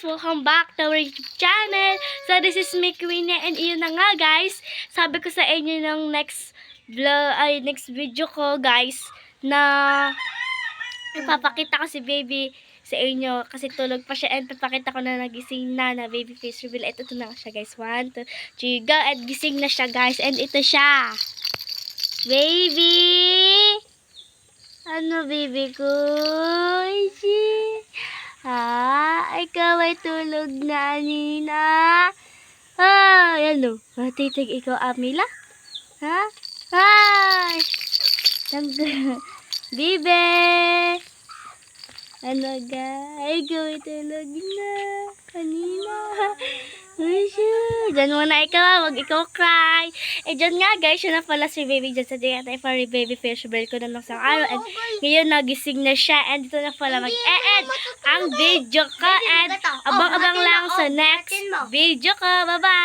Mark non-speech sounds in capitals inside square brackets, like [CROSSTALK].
guys! Welcome back to our channel. So this is me, Queenie, and iyon na nga guys. Sabi ko sa inyo ng next vlog, ay next video ko guys, na ipapakita ko si baby sa inyo kasi tulog pa siya and papakita ko na nagising na na baby face reveal. Ito, ito na siya guys. One, two, three, go. And gising na siya guys. And ito siya. Baby! Ano baby ko? Ishi? Ikaw ay tulog na, Nina? Ah, yan o. Matitig ikaw, Amila? Ha? Hi! [LAUGHS] Bibe! Ano ga? Ikaw ay tulog na. Kanina. [LAUGHS] Uysha. Diyan muna ikaw, ah. wag ikaw cry. Eh, dyan nga guys, yun na pala si baby dyan sa tingin tayo for baby fish bell ko na ng isang araw. And ngayon nagising na siya and dito na pala mag-e-end ang video ko and abang-abang lang sa next video ko. Bye-bye!